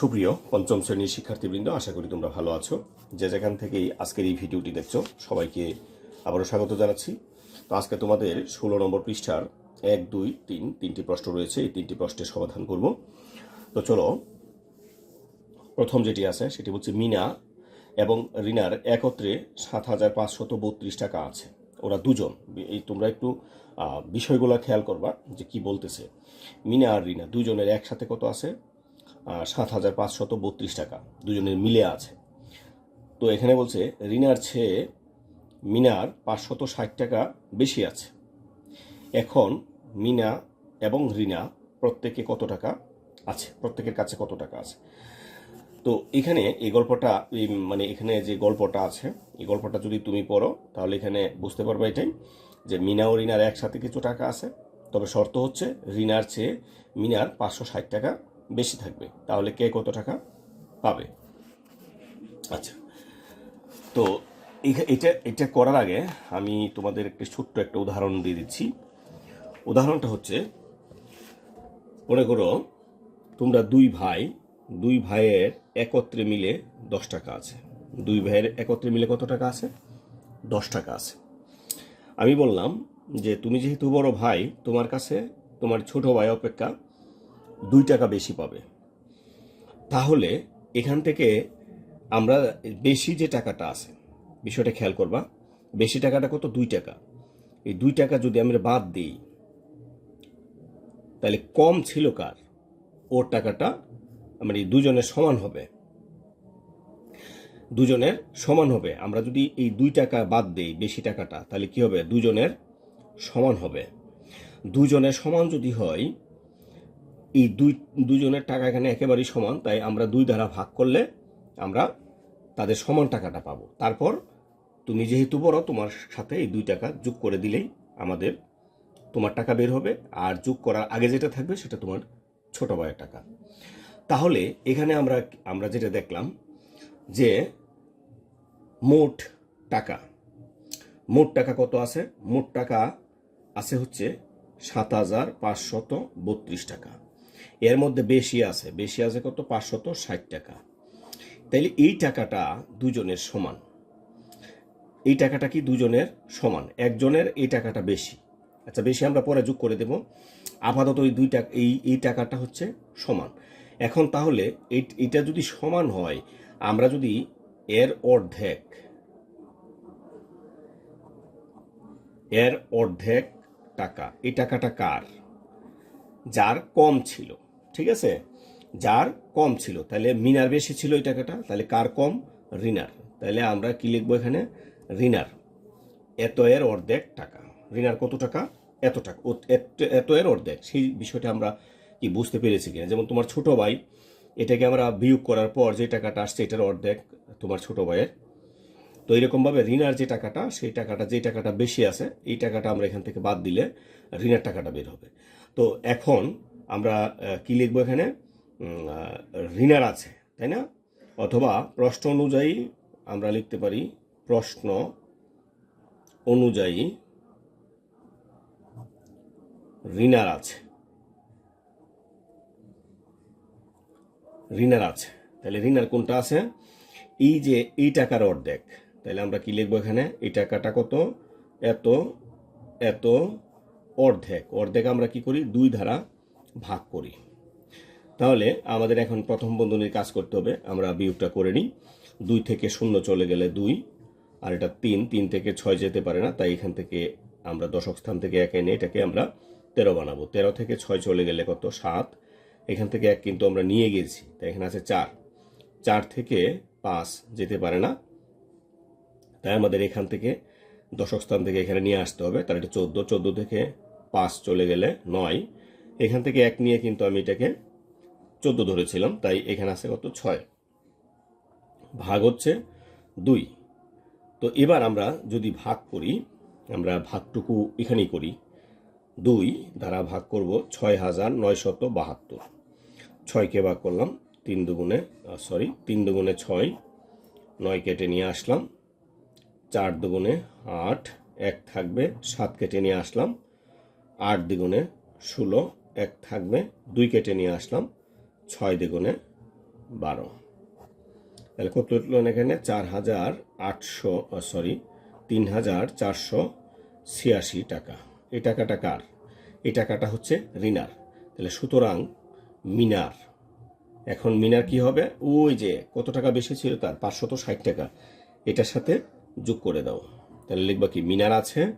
সুপ্রিয় পঞ্চম শ্রেণির শিক্ষার্থীবৃন্দ, আশা করি তোমরা ভালো আছো। যে যেখান থেকেই আজকের এই ভিডিওটি দেখছ, সবাইকে আবারও স্বাগত জানাচ্ছি। তো আজকে তোমাদের ষোলো নম্বর পৃষ্ঠার এক, দুই, তিন, তিনটি প্রশ্ন রয়েছে। এই তিনটি প্রশ্নের সমাধান করব। তো চলো, প্রথম যেটি আছে, সেটি হচ্ছে মিনা এবং রিনার একত্রে সাত হাজার পাঁচশত বত্রিশ টাকা আছে। ওরা দুজন। এই তোমরা একটু বিষয়গুলো খেয়াল করবা যে কি বলতেছে। মিনা আর রিনা দুজনের একসাথে কত আছে? সাত হাজার পাঁচশত বত্রিশ টাকা। দুজনের মিলে আছে। তো এখানে বলছে, রিনার চেয়ে মিনার পাঁচশত ষাট টাকা বেশি আছে। এখন মিনা এবং রিনা প্রত্যেকে কত টাকা আছে? প্রত্যেকের কাছে কত টাকা আছে? তো এখানে এই গল্পটা মানে এখানে যে গল্পটা আছে, এই গল্পটা যদি তুমি পড়ো, তাহলে এখানে বুঝতে পারবে এটাই যে মিনা ও রিনার একসাথে কিছু টাকা আছে। তবে শর্ত হচ্ছে, রিনার চেয়ে মিনার পাঁচশো ষাট টাকা বেশি থাকবে। তাহলে কে কত টাকা পাবে? আচ্ছা। তো এটা এটা করার আগে আমি তোমাদের একটি ছোট্ট একটা উদাহরণ দিয়ে দিচ্ছি। উদাহরণটা হচ্ছে, মনে করো তোমরা দুই ভাই, দুই ভাইয়ের একত্রে মিলে দশ টাকা আছে। দুই ভাইয়ের একত্রে মিলে কত টাকা আছে? দশ টাকা আছে। আমি বললাম যে, তুমি যেহেতু বড় ভাই, তোমার কাছে তোমার ছোট ভাই অপেক্ষা দুই টাকা বেশি পাবে। তাহলে এখান থেকে আমরা বেশি যে টাকাটা আছে, বিষয়টা খেয়াল করবা, বেশি টাকাটা কত? দুই টাকা। এই দুই টাকা যদি আমরা বাদ দিই, তাহলে কম ছিল কার? ওর টাকাটা মানে দুজনের সমান হবে। দুজনের সমান হবে। আমরা যদি এই দুই টাকা বাদ দিই বেশি টাকাটা, তাহলে কি হবে? দুজনের সমান হবে। দুজনের সমান যদি হয় এই দুই, দুজনের টাকা এখানে একেবারেই সমান, তাই আমরা দুই দ্বারা ভাগ করলে আমরা তাদের সমান টাকাটা পাবো। তারপর তুমি যেহেতু বড়, তোমার সাথে এই দুই টাকা যোগ করে দিলেই আমাদের তোমার টাকা বের হবে, আর যোগ করার আগে যেটা থাকবে সেটা তোমার ছোট ভাইয়ের টাকা। তাহলে এখানে আমরা আমরা যেটা দেখলাম যে মোট টাকা মোট টাকা কত আছে? মোট টাকা আছে হচ্ছে সাত হাজার পাঁচশত বত্রিশ টাকা। এর মধ্যে বেশি আছে বেশি আছে কত? পাঁচশত ষাট টাকা। তাইলে এই টাকাটা দুজনের সমান। এই টাকাটা কি দুজনের সমান? একজনের এই টাকাটা বেশি। আচ্ছা বেশি আমরা পরে যোগ করে দেব। আপাতত এই দুই টাকা এই এই টাকাটা হচ্ছে সমান। এখন তাহলে এটা যদি সমান হয়, আমরা যদি এর অর্ধেক এর অর্ধেক টাকা, এই টাকাটা কার? যার কম ছিল, ঠিক আছে? যার কম ছিল, তাহলে মিনার বেশি ছিল এই টাকাটা, তাহলে কার কম? ঋণার। তাহলে আমরা কি লিখব এখানে? ঋণার। এত এর অর্ধেক টাকা। ঋণার কত টাকা? এত টাকা। এত এর অর্ধেক। সেই বিষয়টা আমরা কি বুঝতে পেরেছি কিনা? যেমন তোমার ছোট ভাই, এটাকে আমরা বিয়োগ করার পর যে টাকাটা আসছে, এটার অর্ধেক তোমার ছোট ভাইয়ের। তো এরকমভাবে ঋণার যে টাকাটা, সেই টাকাটা, যে টাকাটা বেশি আছে, এই টাকাটা আমরা এখান থেকে বাদ দিলে ঋণের টাকাটা বের হবে। তো এখন আমরা কি লিখব এখানে? ঋণার আছে, তাই না? অথবা প্রশ্ন অনুযায়ী আমরা লিখতে পারি, প্রশ্ন অনুযায়ী ঋণার আছে। ঋণার আছে। তাহলে ঋণার কোনটা আছে? এই যে এই টাকার অর্ধেক, তাহলে আমরা কি লিখব এখানে? এই টাকাটা কত? এত এত অর্ধেক অর্ধেক আমরা কি করি? দুই ধারা ভাগ করি। তাহলে আমাদের এখন প্রথম বন্ধনীর কাজ করতে হবে, আমরা বিয়োগটা করে নিই। দুই থেকে শূন্য চলে গেলে দুই, আর এটা তিন তিন থেকে ছয় যেতে পারে না, তাই এখান থেকে আমরা দশক স্থান থেকে এক এনে এটাকে আমরা তেরো বানাবো। তেরো থেকে ছয় চলে গেলে কত? সাত। এখান থেকে এক কিন্তু আমরা নিয়ে গেছি, তাই এখানে আছে চার। চার থেকে পাঁচ যেতে পারে না, তাই আমাদের এখান থেকে দশক স্থান থেকে এখানে নিয়ে আসতে হবে। তার এটা চোদ্দ চোদ্দ থেকে পাঁচ চলে গেলে নয়। এখান থেকে এক নিয়ে কিন্তু আমি এটাকে চোদ্দ ধরেছিলাম, তাই এখানে আছে কত? ছয়। ভাগ হচ্ছে দুই। তো এবার আমরা যদি ভাগ করি, আমরা ভাগটুকু এখানেই করি। দুই দ্বারা ভাগ করব ছয় হাজার নয়শত বাহাত্তর। ছয়কে ভাগ করলাম? তিন দুগুণে সরি তিন দুগুণে ছয়, নয় কেটে নিয়ে আসলাম। চার দুগুণে আট, এক থাকবে, সাত কেটে নিয়ে আসলাম। আট দ্বিগুণে ষোলো, এক থাকবে, দুই কেটে নিয়ে আসলাম, ছয় দ্বিগুণে বারো। তাহলে কত উঠল এখানে? চার হাজার আটশো সরি তিন হাজার চারশো ছিয়াশি টাকা। এই টাকাটা কার? এই টাকাটা হচ্ছে রিনার। তাহলে সুতরাং মিনার। এখন মিনার কি হবে? ওই যে, কত টাকা বেশি ছিল তার? পাঁচশত ষাট টাকা। এটার সাথে যোগ করে দাও। তাহলে লিখবা কি, মিনার আছে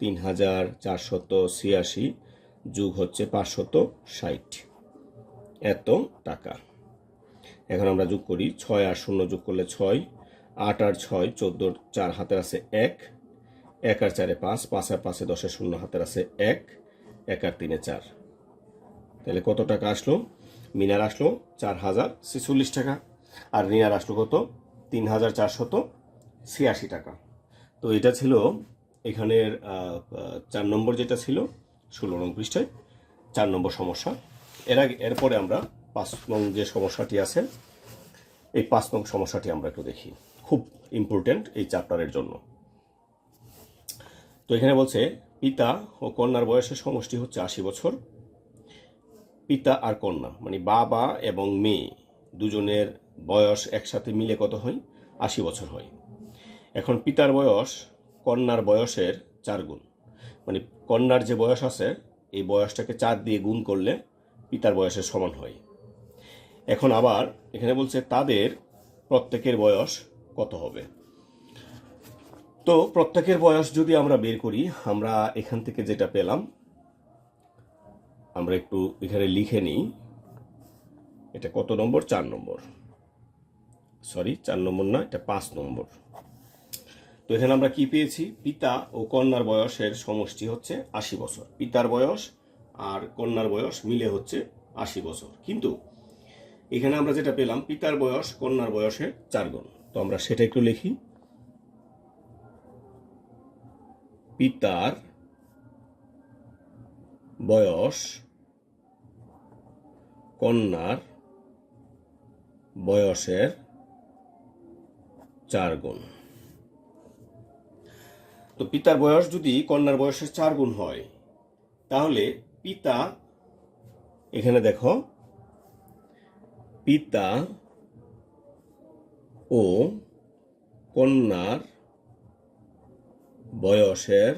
তিন হাজার চারশত ছিয়াশি যোগ হচ্ছে পাঁচশত ষাট। এত টাকা। এখন আমরা যোগ করি ছয় আর শূন্য যোগ করলে ছয়, আট আর ছয় চোদ্দোর চার হাতের আছে এক এক আর চারে পাঁচ পাঁচ আর পাঁচে দশের শূন্য হাতের আছে এক এক আর তিনে চার। তাহলে কত টাকা আসলো? মিনার আসলো চার হাজার ছেচল্লিশ টাকা আর রিনার আসলো কত? তিন হাজার চারশত ছিয়াশি টাকা। তো এটা ছিল এখানের চার নম্বর যেটা ছিল, ষোলো নং পৃষ্ঠায়, চার নম্বর সমস্যা। এর আগে, এরপরে আমরা পাঁচ নং যে সমস্যাটি আছে, এই পাঁচ নং সমস্যাটি আমরা একটু দেখি। খুব ইম্পর্ট্যান্ট এই চ্যাপ্টারের জন্য। তো এখানে বলছে, পিতা ও কন্যার বয়সের সমষ্টি হচ্ছে আশি বছর। পিতা আর কন্যা মানে বাবা এবং মেয়ে, দুজনের বয়স একসাথে মিলে কত হয়? আশি বছর হয়। এখন পিতার বয়স কন্যার বয়সের চার গুণ। মানে কন্যার যে বয়স আছে, এই বয়সটাকে চার দিয়ে গুণ করলে পিতার বয়সের সমান হয়। এখন আবার এখানে বলছে তাদের প্রত্যেকের বয়স কত হবে? তো প্রত্যেকের বয়স যদি আমরা বের করি, আমরা এখান থেকে যেটা পেলাম, আমরা একটু এখানে লিখে নিই। এটা কত নম্বর? চার নম্বর। সরি, চার নম্বর না, এটা পাঁচ নম্বর। তো এখানে আমরা কি পেয়েছি? পিতা ও কন্যার বয়সের সমষ্টি হচ্ছে আশি বছর। পিতার বয়স আর কন্যার বয়স মিলে হচ্ছে আশি বছর। কিন্তু এখানে আমরা যেটা পেলাম, পিতার বয়স, কন্যার বয়সের চার গুণ। তো আমরা সেটা একটু লিখি। পিতার বয়স, কন্যার বয়সের চার গুণ। তো পিতার বয়স যদি কন্যার বয়সের চার গুণ হয়, তাহলে পিতা, এখানে দেখো, পিতা ও কন্যার বয়সের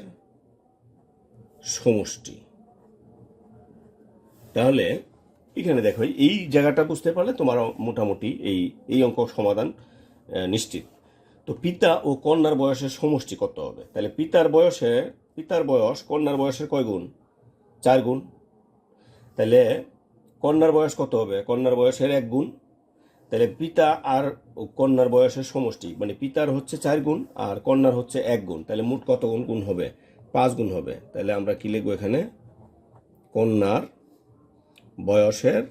সমষ্টি। তাহলে এখানে দেখো, এই জায়গাটা বুঝতে পারলে তোমার মোটামুটি এই এই অঙ্ক সমাধান নিশ্চিত। তো পিতা ও কন্যার বয়সের সমষ্টি কত হবে। তাহলে পিতার বয়সে, পিতার বয়স কন্যার বয়সের কয় গুণ? চার গুণ। তাহলে কন্যার বয়স কত হবে? কন্যার বয়সের এক গুণ। তাহলে পিতা আর কন্যার বয়সের সমষ্টি মানে পিতার হচ্ছে চার গুণ আর কন্যার হচ্ছে এক গুণ। তাহলে মোট কত গুণ? গুণ হবে, পাঁচ গুণ হবে। তাহলে আমরা কী লিখব এখানে? কন্যার বয়সের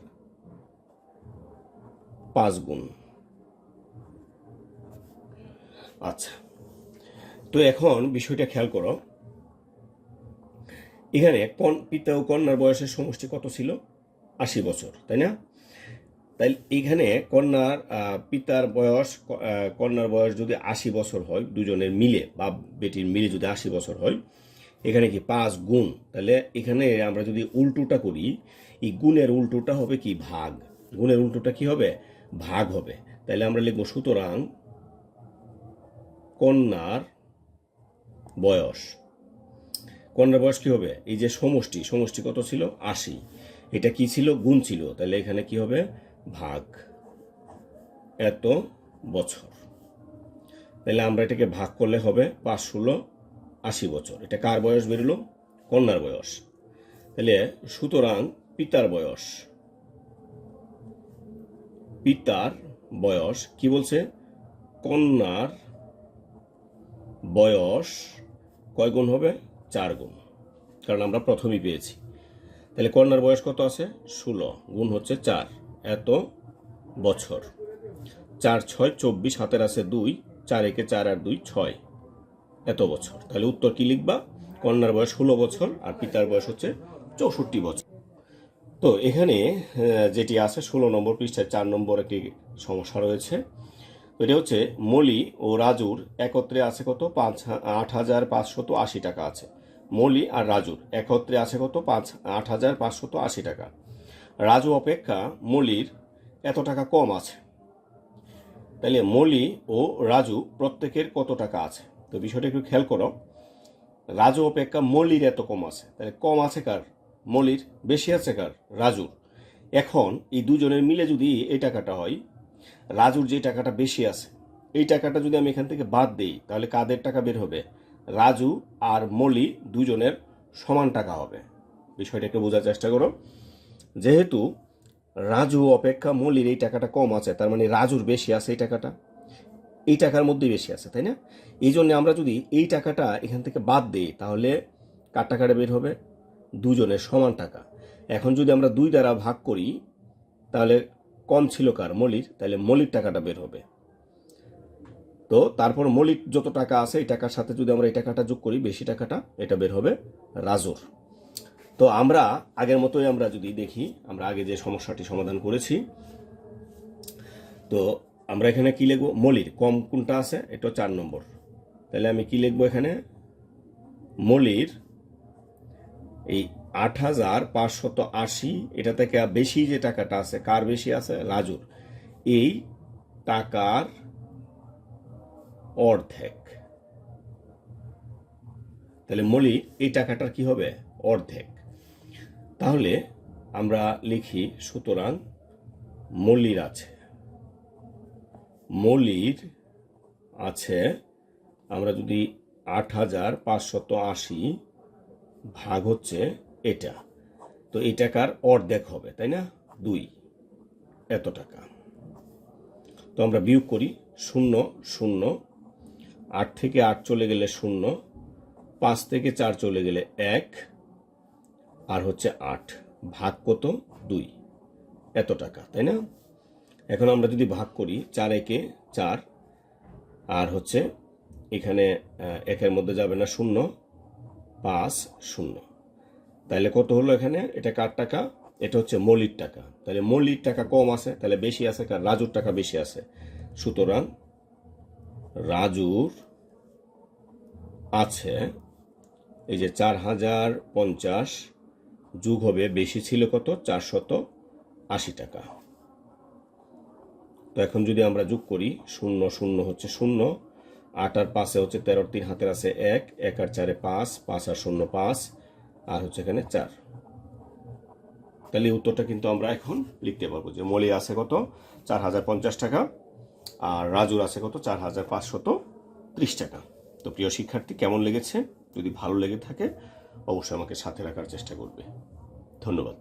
পাঁচ গুণ। আচ্ছা। তো এখন বিষয়টা খেয়াল করো। এখানে কন, পিতা ও কন্যার বয়সের সমষ্টি কত ছিল? আশি বছর, তাই না? তাই এইখানে কন্যার পিতার বয়স কন্যার বয়স যদি আশি বছর হয়, দুজনের মিলে বা বেটির মিলে যদি আশি বছর হয়, এখানে কি পাঁচ গুণ? তাহলে এখানে আমরা যদি উল্টোটা করি, এই গুণের উল্টোটা হবে কি ভাগ? গুণের উল্টোটা কি হবে? ভাগ হবে। তাহলে আমরা লিখব সুতরাং কন্যার বয়স। কন্যার বয়স কি হবে? এই যে সমষ্টি সমষ্টি কত ছিল? আশি। এটা কি ছিল? গুণ ছিল। তাহলে এখানে কি হবে? ভাগ। এত বছর। তাহলে আমরা এটাকে ভাগ করলে হবে পাঁচ, ষোলো, আশি বছর। এটা কার বয়স বেরোলো? কন্যার বয়স। তাহলে সুতরাং পিতার বয়স। পিতার বয়স কি বলছে? কন্যার বয়স কয় গুণ হবে? চার গুণ। কারণ আমরা প্রথমেই পেয়েছি। তাহলে কন্যার বয়স কত আছে? ষোলো। গুণ হচ্ছে চার। এত বছর। চার, ছয়, চব্বিশ, হাতের আছে দুই। চার একে চার আর দুই, ছয়। এত বছর। তাহলে উত্তর কি লিখবা? কন্যার বয়স ষোলো বছর আর পিতার বয়স হচ্ছে চৌষট্টি বছর। তো এখানে যেটি আছে, ষোলো নম্বর পৃষ্ঠায় চার নম্বর একটি সমস্যা রয়েছে। এটা হচ্ছে মলি ও রাজুর একত্রে আছে কত? পাঁচ, আট হাজার পাঁচশত আশি টাকা আছে। মলি আর রাজুর একত্রে আছে কত? পাঁচ, আট হাজার পাঁচশত আশি টাকা। রাজু অপেক্ষা মলির এত টাকা কম আছে। তাহলে মলি ও রাজু প্রত্যেকের কত টাকা আছে? তো বিষয়টা একটু খেয়াল করো। রাজু অপেক্ষা মলির এত কম আছে। তাহলে কম আছে কার? মলির। বেশি আছে কার? রাজুর। এখন এই দুজনের মিলে যদি এই টাকাটা হয় রাজুর যে টাকাটা বেশি আছে, এই টাকাটা যদি আমি এখান থেকে বাদ দিই, তাহলে কাদের টাকা বের হবে? রাজু আর মলি দুজনের সমান টাকা হবে। বিষয়টা একটু বোঝার চেষ্টা করো। যেহেতু রাজু অপেক্ষা মলির এই টাকাটা কম আছে, তার মানে রাজুর বেশি আছে এই টাকাটা। এই টাকার মধ্যেই বেশি আছে, তাই না? এই জন্য আমরা যদি এই টাকাটা এখান থেকে বাদ দিই, তাহলে কার টাকাটা বের হবে? দুজনের সমান টাকা। এখন যদি আমরা দুই দ্বারা ভাগ করি, তাহলে কম ছিল কার? মলির। তাহলে মলির টাকাটা বের হবে। তো তারপর মৌলিক যত টাকা আছে, এই টাকার সাথে যদি আমরা এই টাকাটা যোগ করি, বেশি টাকাটা, এটা বের হবে রাজুর। তো আমরা আগের মতোই আমরা যদি দেখি, আমরা আগে যে সমস্যাটি সমাধান করেছি, তো আমরা এখানে কি লিখব? মলির। কম কোনটা আছে? এটা চার নম্বর। তাহলে আমি কি লিখব এখানে? মলির, এই আট হাজার পাঁচশত আশি, এটা থেকে বেশি যে টাকাটা আছে, কার বেশি আছে? রাজুর। এই টাকার অর্ধেক। তাহলে মলি এই টাকাটার কি হবে? অর্ধেক। তাহলে আমরা লিখি, সুতরাং মল্লির আছে। মল্লির আছে, আমরা যদি আট হাজার পাঁচশত আশি ভাগ হচ্ছে এটা। তো এই টাকার অর্ধেক হবে, তাই না? দুই। এত টাকা। তো আমরা বিয়োগ করি শূন্য শূন্য। আট থেকে আট চলে গেলে শূন্য। পাঁচ থেকে চার চলে গেলে এক। আর হচ্ছে আট। ভাগ কত? দুই। এত টাকা, তাই না? এখন আমরা যদি ভাগ করি চার একে চার, আর হচ্ছে এখানে একের মধ্যে যাবে না শূন্য, পাঁচ শূন্য। তাহলে কত হলো এখানে? এটা কার টাকা? এটা হচ্ছে মৌলিক টাকা। তাহলে মৌলিক টাকা কম আছে তাহলে বেশি আছে কার? রাজুর টাকা বেশি আছে। সুতরাং রাজুর আছে, এই যে চার হাজার পঞ্চাশ যুগ হবে বেশি ছিল কত? চারশত আশি টাকা। তো এখন যদি আমরা যোগ করি, শূন্য শূন্য হচ্ছে শূন্য, আট আর পাঁচে হচ্ছে তেরোর তিন হাতের আছে এক এক আর চারে পাঁচ পাঁচ আর শূন্য পাঁচ আর হচ্ছে এখানে চার। তাহলে উত্তরটা কিন্তু আমরা এখন লিখতে পারব যে মলি আছে কত? চার হাজার পঞ্চাশ টাকা। আর রাজুর আছে কত? চার হাজার পাঁচশত ত্রিশ টাকা। তো প্রিয় শিক্ষার্থী, কেমন লেগেছে? যদি ভালো লেগে থাকে, অবশ্যই আমাকে সাথে রাখার চেষ্টা করবে। ধন্যবাদ।